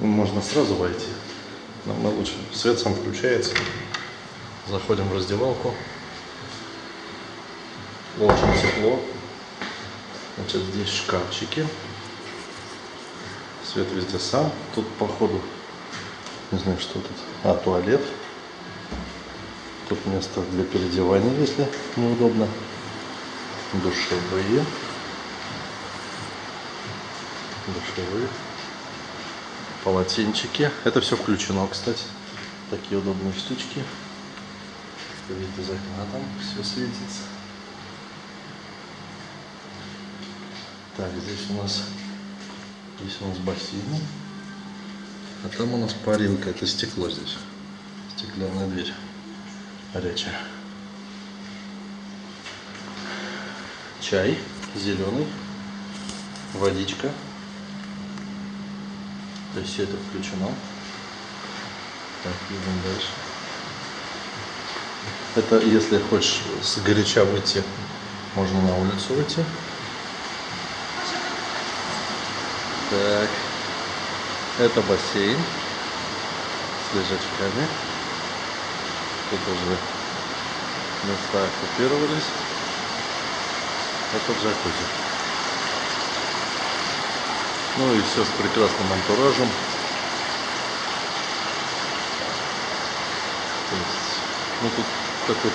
можно сразу войти. Но мы лучше. Свет сам включается. Заходим в раздевалку. Очень тепло. Значит, здесь шкафчики. Свет везде сам. Тут, походу, не знаю, что тут. А, туалет. Тут место для переодевания, если неудобно. Душевые. Душевые. Полотенчики. Это все включено, кстати. Такие удобные штучки. Вид из окна там все светится. Так, здесь у нас здесь у нас бассейн. А там у нас парилка. Это стекло здесь. Стеклянная дверь. Горячая. Чай зеленый. Водичка. То есть все это включено. Так, идем дальше. Это если хочешь с горяча выйти, можно на улицу выйти. Так. Это бассейн с лежачками. Тут уже места оккупировались. Это джакузи. Ну и все с прекрасным антуражем. То есть, ну тут такой